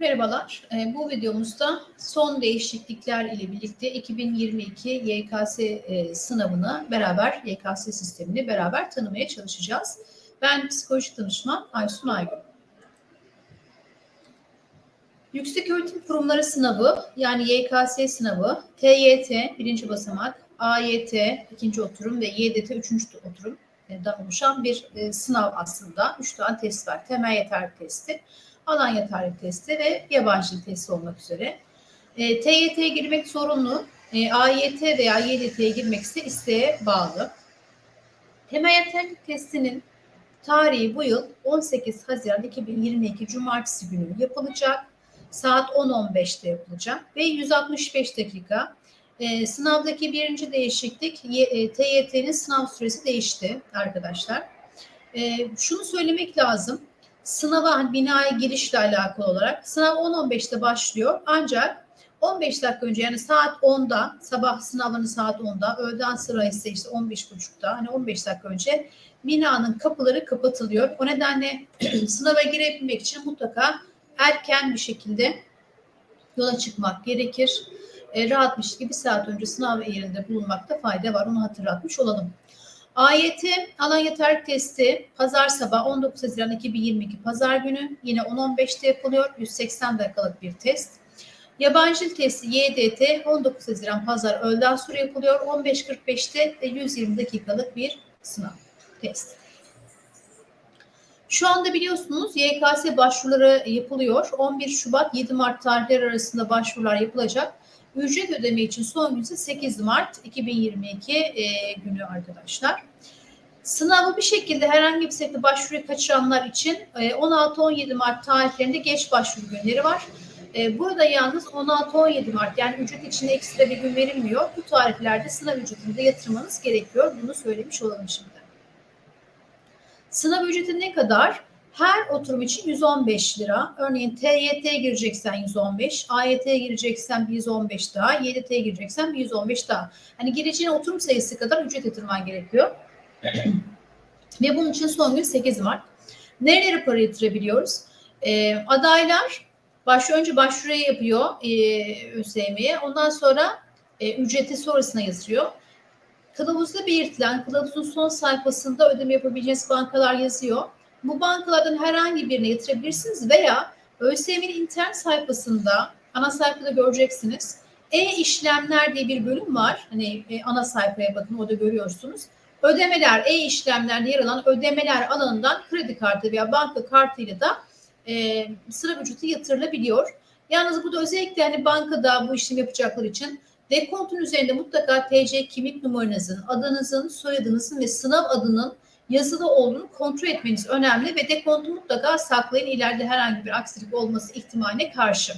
Merhabalar. Ee, Bu videomuzda son değişiklikler ile birlikte 2022 YKS e, sınavını beraber, YKS sistemini beraber tanımaya çalışacağız. Ben psikolojik danışman Aysun Aygün. Yükseköğretim Kurumları sınavı yani YKS sınavı TYT birinci basamak, AYT ikinci oturum ve YDT üçüncü oturumdan oluşan bir e, sınav aslında. Üç tane test var. Temel yeterlilik testi, alan yeterlilik testi ve yabancı testi olmak üzere. E, TYT'ye girmek zorunlu. E, AYT veya YDT'ye girmek ise isteğe bağlı. Temel yeterlilik testinin tarihi bu yıl 18 Haziran 2022 Cumartesi günü yapılacak. Saat 10.15'te yapılacak ve 165 dakika. E, sınavdaki birinci değişiklik e, TYT'nin sınav süresi değişti arkadaşlar. E, şunu söylemek lazım. Sınava hani binaya girişle alakalı olarak sınav 10.15'te başlıyor ancak 15 dakika önce yani saat 10'da sabah sınavını saat 10'da öğleden sıra ise işte 15.30'da hani 15 dakika önce binanın kapıları kapatılıyor. O nedenle sınava girebilmek için mutlaka erken bir şekilde yola çıkmak gerekir. E, rahat bir şekilde bir saat önce sınav yerinde bulunmakta fayda var. Onu hatırlatmış olalım. AYT alan yeterlik testi pazar sabah 19 Haziran 2022 pazar günü yine 10-15'te yapılıyor. 180 dakikalık bir test. Yabancı dil testi YDT 19 Haziran pazar öğleden sonra yapılıyor. 15.45'te ve 120 dakikalık bir sınav test. Şu anda biliyorsunuz YKS başvuruları yapılıyor. 11 Şubat 7 Mart tarihleri arasında başvurular yapılacak. Ücret ödeme için son gün ise 8 Mart 2022 e, günü arkadaşlar. Sınavı bir şekilde herhangi bir şekilde başvuruyu kaçıranlar için e, 16-17 Mart tarihlerinde geç başvuru günleri var. E, burada yalnız 16-17 Mart yani ücret için ekstra bir gün verilmiyor. Bu tarihlerde sınav ücretini de yatırmanız gerekiyor. Bunu söylemiş olalım şimdi. Sınav ücreti ne kadar? Her oturum için 115 lira. Örneğin TYT'ye gireceksen 115, AYT'ye gireceksen 115 daha, YDT'ye gireceksen 115 daha. Hani gireceğin oturum sayısı kadar ücret yatırman gerekiyor. Ve bunun için son gün 8 Mart. Nerelere para yatırabiliyoruz? Ee, adaylar baş, önce başvuru yapıyor e, ÖSYM'ye. Ondan sonra e, ücreti sonrasına yazıyor. Kılavuzda belirtilen, kılavuzun son sayfasında ödeme yapabileceğiniz bankalar yazıyor. Bu bankalardan herhangi birine yatırabilirsiniz veya ÖSYM'nin internet sayfasında, ana sayfada göreceksiniz. E-işlemler diye bir bölüm var. Hani e, ana sayfaya bakın orada görüyorsunuz. Ödemeler, e-işlemlerde yer alan ödemeler alanından kredi kartı veya banka kartıyla da e, sıra ücreti yatırılabiliyor. Yalnız bu da özellikle hani bankada bu işlem yapacaklar için dekontun üzerinde mutlaka TC kimlik numaranızın, adınızın, soyadınızın ve sınav adının yazılı olduğunu kontrol etmeniz önemli ve dekontu mutlaka saklayın ileride herhangi bir aksilik olması ihtimaline karşı.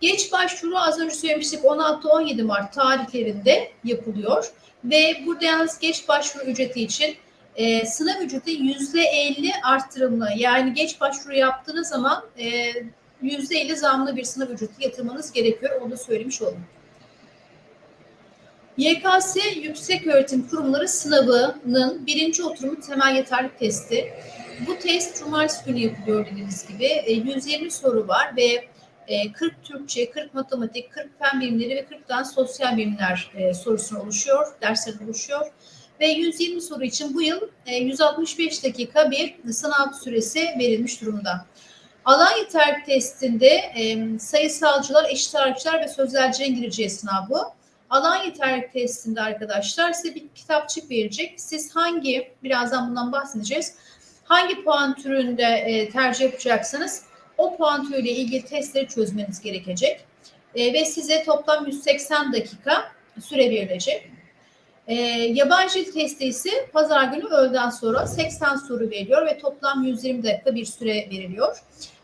Geç başvuru az önce söylemiştik 16-17 Mart tarihlerinde yapılıyor ve burada yalnız geç başvuru ücreti için e, sınav ücreti %50 arttırımlı yani geç başvuru yaptığınız zaman e, %50 zamlı bir sınav ücreti yatırmanız gerekiyor onu da söylemiş oldum. YKS Yükseköğretim Kurumları sınavının birinci oturumu temel yeterlik testi. Bu test cumartesi günü yapılıyor dediğiniz gibi. 120 soru var ve 40 Türkçe, 40 matematik, 40 fen bilimleri ve 40 tane sosyal bilimler sorusuna oluşuyor, dersler oluşuyor. Ve 120 soru için bu yıl 165 dakika bir sınav süresi verilmiş durumda. Alan yeterlik testinde sayısalcılar, eşit ağırlıkçılar ve sözelcilerin gireceği sınav bu. Alan yeterlilik testinde arkadaşlar size bir kitapçık verecek. Siz hangi, birazdan bundan bahsedeceğiz. Hangi puan türünde e, tercih yapacaksınız? O puan türüyle ilgili testleri çözmeniz gerekecek. E, ve size toplam 180 dakika süre verilecek. E, yabancı dil testi ise pazar günü öğleden sonra 80 soru veriliyor ve toplam 120 dakika bir süre veriliyor.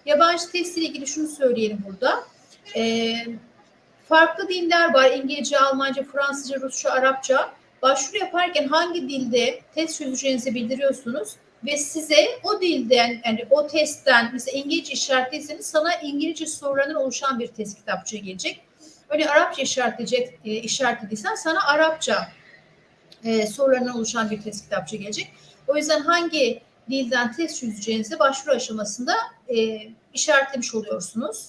Yabancı testiyle ilgili şunu söyleyelim burada. E, farklı diller var. İngilizce, Almanca, Fransızca, Rusça, Arapça. Başvuru yaparken hangi dilde test çözeceğinizi bildiriyorsunuz ve size o dilden yani o testten mesela İngilizce işaretliyseniz sana İngilizce sorularından oluşan bir test kitapçığı gelecek. Öyle Arapça işaretleyecek e, işaretliysen sana Arapça e, sorularından oluşan bir test kitapçığı gelecek. O yüzden hangi dilden test çözeceğinizi başvuru aşamasında e, işaretlemiş oluyorsunuz.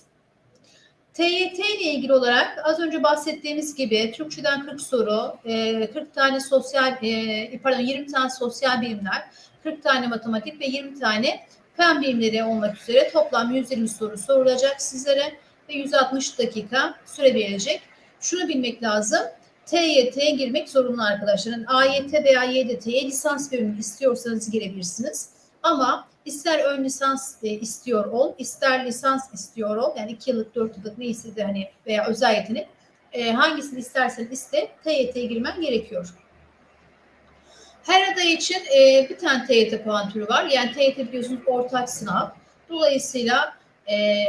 TYT ile ilgili olarak az önce bahsettiğimiz gibi Türkçeden 40 soru, e, 40 tane sosyal, e, pardon 20 tane sosyal bilimler, 40 tane matematik ve 20 tane fen bilimleri olmak üzere toplam 120 soru sorulacak sizlere ve 160 dakika süre verilecek. Şunu bilmek lazım. TYT'ye girmek zorunlu arkadaşların. AYT veya YDT'ye lisans bölümü istiyorsanız girebilirsiniz. Ama ister ön lisans istiyor ol, ister lisans istiyor ol. Yani 2 yıllık, 4 yıllık neyse de hani veya özel yetenek e, hangisini istersen iste TYT'ye girmen gerekiyor. Her aday için e, bir tane TYT puan türü var. Yani TYT biliyorsunuz ortak sınav. Dolayısıyla e,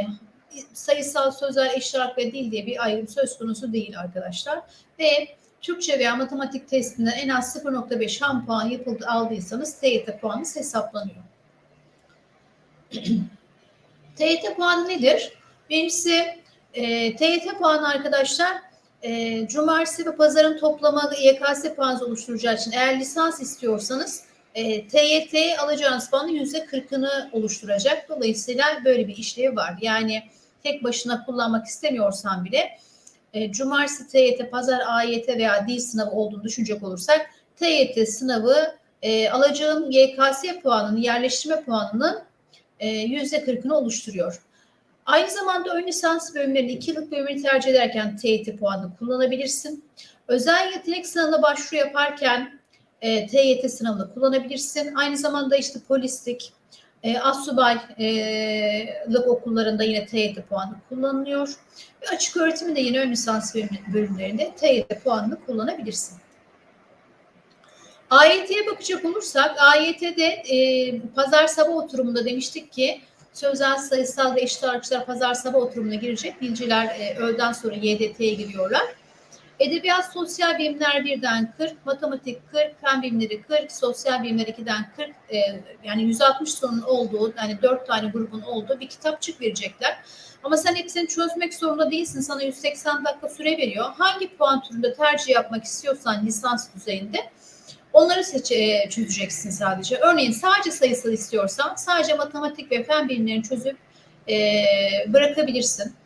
sayısal, sözel, işaret ve dil diye bir ayrım söz konusu değil arkadaşlar. Ve Türkçe veya matematik testinden en az 0.5 ham puan yapıldı aldıysanız TYT puanınız hesaplanıyor. TYT puanı nedir? Birincisi e, TYT puanı arkadaşlar e, cumartesi ve pazarın toplamı YKS puanı oluşturacağı için eğer lisans istiyorsanız e, TYT alacağınız puanın yüzde kırkını oluşturacak. Dolayısıyla böyle bir işlevi var. Yani tek başına kullanmak istemiyorsan bile e, cumartesi TYT, pazar AYT veya dil sınavı olduğunu düşünecek olursak TYT sınavı e, alacağım YKS puanının, yerleştirme puanının e, yüzde kırkını oluşturuyor. Aynı zamanda ön lisans bölümlerini, iki yıllık bölümünü tercih ederken TYT puanını kullanabilirsin. Özel yetenek sınavına başvuru yaparken e, TYT sınavını kullanabilirsin. Aynı zamanda işte polislik, e, asubaylık okullarında yine TYT puanı kullanılıyor. Ve açık öğretimin de yine ön lisans bölümlerinde TYT puanını kullanabilirsin. AYT'ye bakacak olursak AYT'de e, pazar sabah oturumunda demiştik ki sözel sayısal ve eşit ağırlıkçılar pazar sabah oturumuna girecek. Dilciler e, öğleden sonra YDT'ye giriyorlar. Edebiyat sosyal bilimler birden 40, matematik 40, fen bilimleri 40, sosyal bilimler 2'den 40 e, yani 160 sorunun olduğu yani 4 tane grubun olduğu bir kitapçık verecekler. Ama sen hepsini çözmek zorunda değilsin. Sana 180 dakika süre veriyor. Hangi puan türünde tercih yapmak istiyorsan lisans düzeyinde onları seç e, çözeceksin sadece. Örneğin sadece sayısal istiyorsan sadece matematik ve fen bilimlerini çözüp e, bırakabilirsin.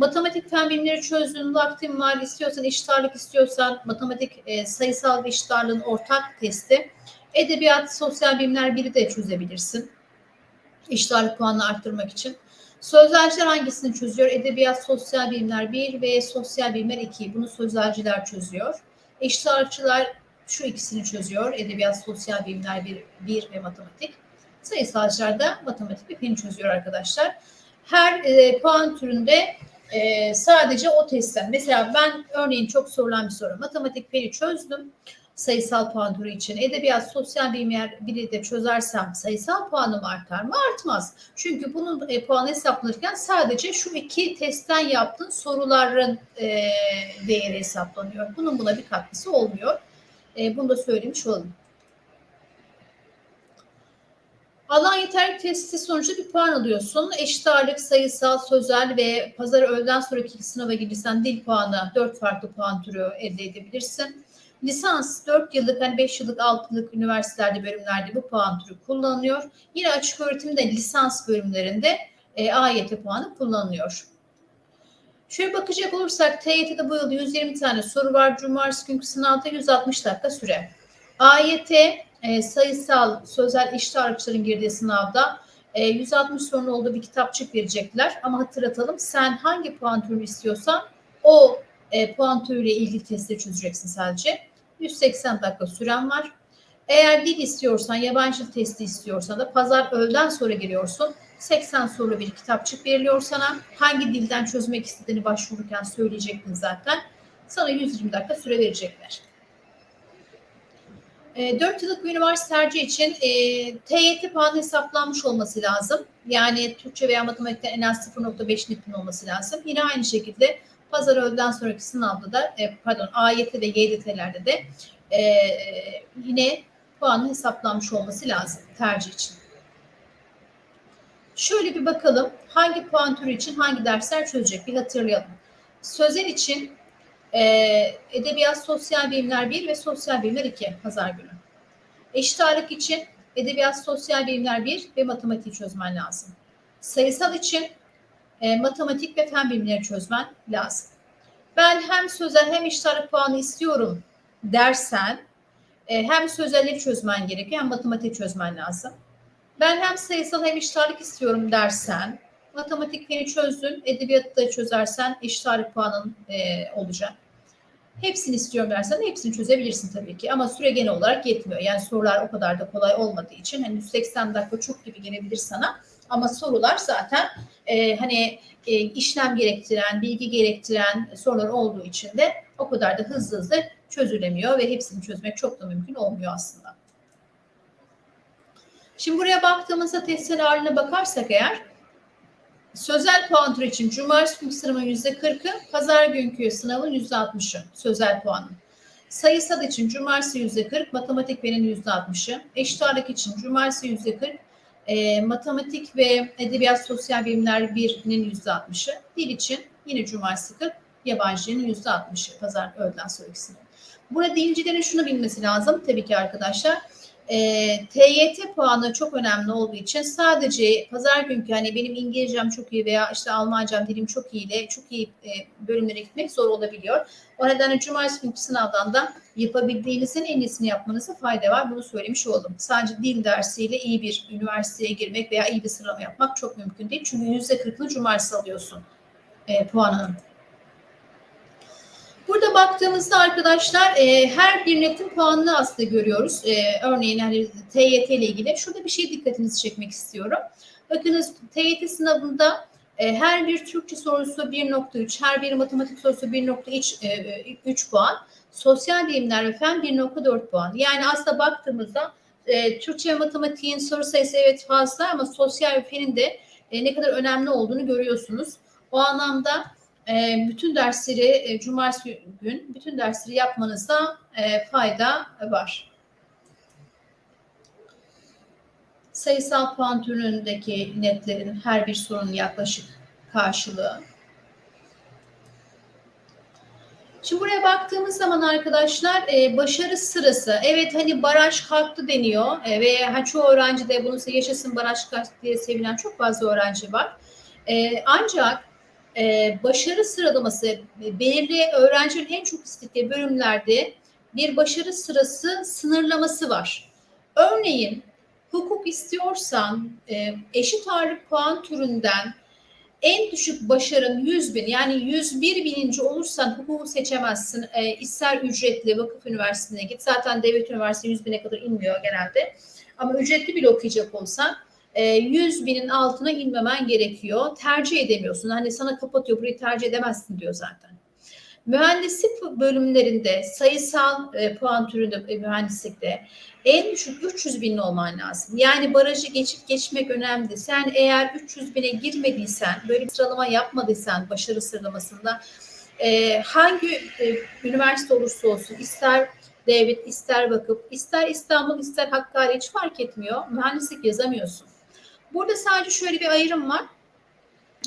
Matematik fen bilimleri çözdüğün vaktin var. İstiyorsan eşit ağırlık istiyorsan matematik e, sayısal ve eşit ağırlığın ortak testi. Edebiyat, sosyal bilimler biri de çözebilirsin. Eşit ağırlık puanını arttırmak için. Sözelciler hangisini çözüyor? Edebiyat, sosyal bilimler 1 ve sosyal bilimler 2. Bunu sözelciler çözüyor. Eşit ağırlıkçılar şu ikisini çözüyor. Edebiyat, sosyal bilimler 1, 1 ve matematik. Sayısalcılar da matematik ve fen çözüyor arkadaşlar. Her e, puan türünde e, sadece o testten. Mesela ben örneğin çok sorulan bir soru. Matematik feni çözdüm sayısal puan türü için. Edebiyat, sosyal bilimler biri de çözersem sayısal puanım artar mı? Artmaz. Çünkü bunun e, puanı hesaplanırken sadece şu iki testten yaptığın soruların e, değeri hesaplanıyor. Bunun buna bir katkısı olmuyor. E, bunu da söylemiş olalım. Alan yeterlik testi sonucu bir puan alıyorsun. Eşit ağırlık, sayısal, sözel ve pazar öğleden sonraki sınava girirsen dil puanı, dört farklı puan türü elde edebilirsin. Lisans 4 yıllık, hani 5 yıllık, 6 yıllık üniversitelerde, bölümlerde bu puan türü kullanılıyor. Yine açık öğretimde lisans bölümlerinde e, AYT puanı kullanılıyor. Şöyle bakacak olursak TYT'de bu yıl 120 tane soru var. Cumartesi günkü sınavda 160 dakika süre. AYT e, sayısal, sözel eşit ağırlıkçıların girdiği sınavda e, 160 sorunun olduğu bir kitapçık verecekler. Ama hatırlatalım sen hangi puan türünü istiyorsan o e, puan türüyle ilgili testi çözeceksin sadece. 180 dakika süren var. Eğer dil istiyorsan, yabancı testi istiyorsan da pazar öğleden sonra giriyorsun. 80 soru bir kitapçık veriliyor sana. Hangi dilden çözmek istediğini başvururken söyleyecektin zaten. Sana 120 dakika süre verecekler. E, 4 yıllık bir üniversite tercih için e, TYT puanı hesaplanmış olması lazım. Yani Türkçe veya matematikte en az 0.5 netin olması lazım. Yine aynı şekilde pazar öğleden sonraki sınavda da e, pardon AYT ve YDT'lerde de e, yine puanı hesaplanmış olması lazım tercih için. Şöyle bir bakalım hangi puan türü için hangi dersler çözecek bir hatırlayalım. Sözel için e, Edebiyat Sosyal Bilimler 1 ve Sosyal Bilimler 2 pazar günü. Eşit ağırlık için edebiyat, sosyal bilimler 1 ve matematiği çözmen lazım. Sayısal için e, matematik ve fen bilimleri çözmen lazım. Ben hem sözel hem iştahat puanı istiyorum dersen e, hem sözelleri çözmen gerekiyor hem matematik çözmen lazım. Ben hem sayısal hem iştahat istiyorum dersen matematik feni çözdün, edebiyatı da çözersen iştahat puanın e, olacak. Hepsini istiyorum dersen hepsini çözebilirsin tabii ki ama süre genel olarak yetmiyor. Yani sorular o kadar da kolay olmadığı için hani 180 dakika çok gibi gelebilir sana ama sorular zaten e, hani e, işlem gerektiren, bilgi gerektiren sorular olduğu için de o kadar da hızlı hızlı çözülemiyor ve hepsini çözmek çok da mümkün olmuyor aslında. Şimdi buraya baktığımızda testel haline bakarsak eğer sözel puan türü için cumartesi günkü sınavın yüzde kırkı, pazar günkü sınavın yüzde altmışı sözel puanın. Sayısal için cumartesi yüzde kırk, matematik benim yüzde altmışı. Eşit ağırlık için cumartesi yüzde kırk, e, matematik ve edebiyat sosyal bilimler birinin yüzde altmışı. Dil için yine cumartesi 40, yabancının yüzde altmışı pazar öğleden sonraki sınav. Burada dilcilerin şunu bilmesi lazım tabii ki arkadaşlar. E, TYT puanı çok önemli olduğu için sadece pazar günkü hani benim İngilizcem çok iyi veya işte Almancam dilim çok iyi ile çok iyi e, bölümlere gitmek zor olabiliyor. O nedenle cumartesi günkü sınavdan da yapabildiğinizin en iyisini yapmanıza fayda var. Bunu söylemiş oldum. Sadece dil dersiyle iyi bir üniversiteye girmek veya iyi bir sıralama yapmak çok mümkün değil. Çünkü yüzde kırkını cumartesi alıyorsun e, puanının. Burada baktığımızda arkadaşlar e, her bir netin puanını aslında görüyoruz. E, örneğin hani TYT ile ilgili. Şurada bir şey dikkatinizi çekmek istiyorum. Bakınız TYT sınavında e, her bir Türkçe sorusu 1.3, her bir matematik sorusu 1.3 e, 3 puan. Sosyal bilimler ve fen 1.4 puan. Yani aslında baktığımızda e, Türkçe ve matematiğin soru sayısı evet fazla ama sosyal ve fenin de e, ne kadar önemli olduğunu görüyorsunuz. O anlamda e, bütün dersleri e, cumartesi gün bütün dersleri yapmanızda e, fayda var. Sayısal puan türündeki netlerin her bir sorunun yaklaşık karşılığı. Şimdi buraya baktığımız zaman arkadaşlar e, başarı sırası evet hani baraj kalktı deniyor e, ve ha, çoğu öğrenci de bunu yaşasın baraj kalktı diye sevinen çok fazla öğrenci var. E, ancak e, başarı sıralaması e, belirli öğrencinin en çok istediği bölümlerde bir başarı sırası sınırlaması var. Örneğin hukuk istiyorsan e, eşit ağırlık puan türünden en düşük başarın 100 bin yani 101 bininci olursan hukuku seçemezsin. E, ister ücretli vakıf üniversitesine git. Zaten devlet üniversitesi 100 bine kadar inmiyor genelde. Ama ücretli bile okuyacak olsan 100 binin altına inmemen gerekiyor. Tercih edemiyorsun. Hani sana kapatıyor burayı tercih edemezsin diyor zaten. Mühendislik bölümlerinde sayısal e, puan türünde e, mühendislikte en düşük 300 bin olman lazım. Yani barajı geçip geçmek önemli. Sen eğer 300 bine girmediysen, böyle bir sıralama yapmadıysan başarı sıralamasında e, hangi e, üniversite olursa olsun ister devlet, ister vakıf, ister İstanbul, ister Hakkari hiç fark etmiyor. Mühendislik yazamıyorsun. Burada sadece şöyle bir ayrım var.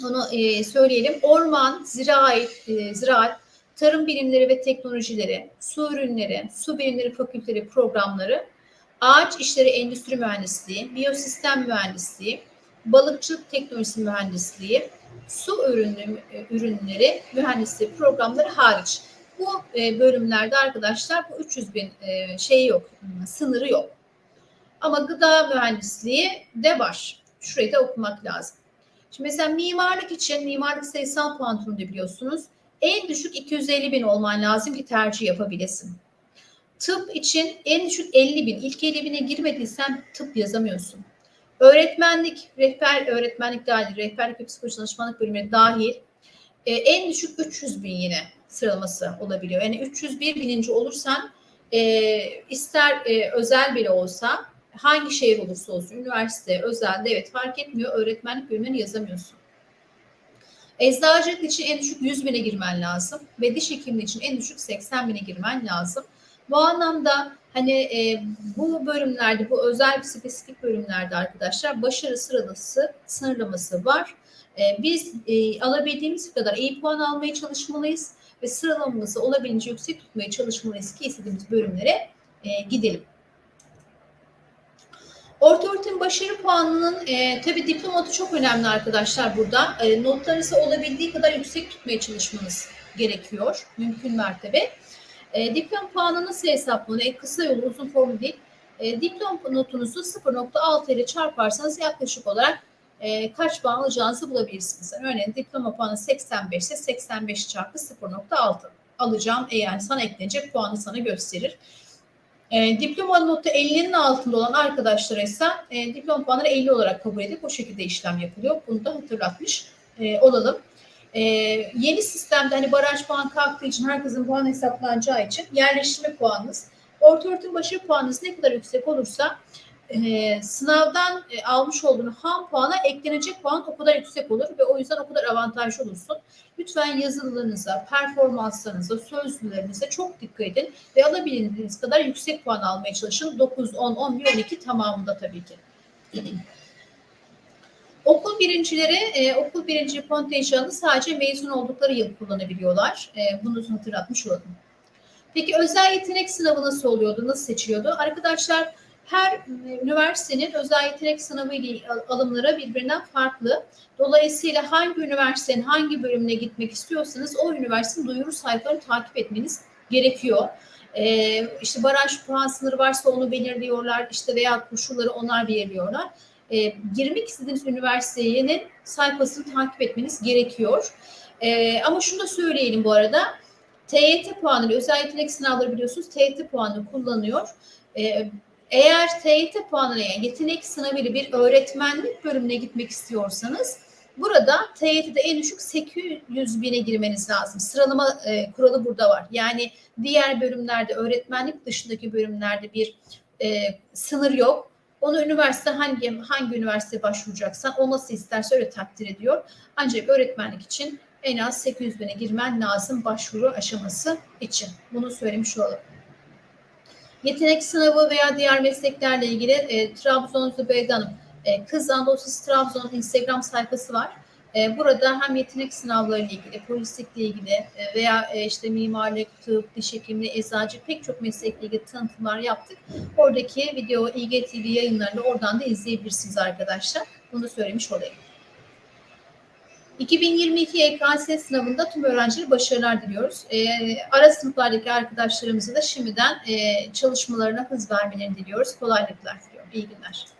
Onu e, söyleyelim. Orman, ziraat, e, ziraat, tarım bilimleri ve teknolojileri, su ürünleri, su bilimleri fakülteleri programları, ağaç işleri endüstri mühendisliği, biyosistem mühendisliği, balıkçılık teknolojisi mühendisliği, su ürünü, e, ürünleri mühendisliği programları hariç. Bu e, bölümlerde arkadaşlar bu 300 bin e, şey yok, sınırı yok. Ama gıda mühendisliği de var. Şurayı da okumak lazım. Şimdi mesela mimarlık için mimarlık sayısal puan türünde biliyorsunuz. En düşük 250 bin olman lazım ki tercih yapabilesin. Tıp için en düşük 50 bin. İlk 50 bine girmediysen tıp yazamıyorsun. Öğretmenlik, rehber öğretmenlik dahil, rehberlik ve psikoloji danışmanlık bölümleri dahil e, en düşük 300 bin yine sıralaması olabiliyor. Yani 301 bininci olursan e, ister e, özel bile olsa hangi şehir olursa olsun, üniversite, özel, evet fark etmiyor. Öğretmenlik bölümünü yazamıyorsun. Eczacılık için en düşük 100 bine girmen lazım ve diş hekimliği için en düşük 80 bine girmen lazım. Bu anlamda hani e, bu bölümlerde, bu özel spesifik bölümlerde arkadaşlar başarı sıralaması, sınırlaması var. E, biz e, alabildiğimiz kadar iyi puan almaya çalışmalıyız ve sıralamamızı olabildiğince yüksek tutmaya çalışmalıyız ki istediğimiz bölümlere e, gidelim. Orta öğretim başarı puanının e, tabii diplomatı çok önemli arkadaşlar burada. E, notlarınızı olabildiği kadar yüksek tutmaya çalışmanız gerekiyor. Mümkün mertebe. E, diplom puanı nasıl hesaplanıyor? E, kısa yolu uzun formu değil. E, diplom notunuzu 0.6 ile çarparsanız yaklaşık olarak e, kaç puan alacağınızı bulabilirsiniz. Örneğin diploma puanı 85 ise 85 çarpı 0.6 alacağım. E yani sana eklenecek puanı sana gösterir. E, diploma notu 50'nin altında olan arkadaşlara ise e, diploma puanları 50 olarak kabul edip o şekilde işlem yapılıyor. Bunu da hatırlatmış e, olalım. E, yeni sistemde hani baraj puan kalktığı için herkesin puan hesaplanacağı için yerleştirme puanınız orta öğretim başarı puanınız ne kadar yüksek olursa e, sınavdan e, almış olduğun ham puana eklenecek puan o kadar yüksek olur ve o yüzden o kadar avantajlı olursun. Lütfen yazılılarınıza, performanslarınıza, sözlülerinize çok dikkat edin ve alabildiğiniz kadar yüksek puan almaya çalışın. 9, 10, 11, 12 tamamında tabii ki. Okul birincileri, e, okul birinci kontenjanını sadece mezun oldukları yıl kullanabiliyorlar. E, bunu hatırlatmış olalım. Peki özel yetenek sınavı nasıl oluyordu, nasıl seçiliyordu? Arkadaşlar her üniversitenin özel yetenek sınavı ile alımları birbirinden farklı. Dolayısıyla hangi üniversitenin hangi bölümüne gitmek istiyorsanız o üniversitenin duyuru sayfalarını takip etmeniz gerekiyor. Ee, işte baraj puan sınırı varsa onu belirliyorlar işte veya koşulları onlar belirliyorlar. Ee, girmek istediğiniz üniversitenin sayfasını takip etmeniz gerekiyor. Ee, ama şunu da söyleyelim bu arada. TYT puanı, özel yetenek sınavları biliyorsunuz TYT puanı kullanıyor. Ee, eğer TYT puanına yani yetenek sınavıyla bir öğretmenlik bölümüne gitmek istiyorsanız burada TYT'de en düşük 800 bine girmeniz lazım. Sıralama e, kuralı burada var. Yani diğer bölümlerde öğretmenlik dışındaki bölümlerde bir e, sınır yok. Onu üniversite hangi hangi üniversiteye başvuracaksan o nasıl isterse öyle takdir ediyor. Ancak öğretmenlik için en az 800 bine girmen lazım başvuru aşaması için. Bunu söylemiş olalım. Yetenek sınavı veya diğer mesleklerle ilgili e, Trabzon Zübeyde Hanım, e, Kız Anadolu'su Trabzon Instagram sayfası var. E, burada hem yetenek sınavları ile ilgili, polislikle ilgili e, veya e, işte mimarlık, tıp, diş hekimliği, eczacı pek çok meslekle ilgili tanıtımlar yaptık. Oradaki video İGTV yayınlarını oradan da izleyebilirsiniz arkadaşlar. Bunu söylemiş olayım. 2022 YKS sınavında tüm öğrencilere başarılar diliyoruz. E, ara sınıflardaki arkadaşlarımıza da şimdiden e, çalışmalarına hız vermelerini diliyoruz. Kolaylıklar diliyorum. İyi günler.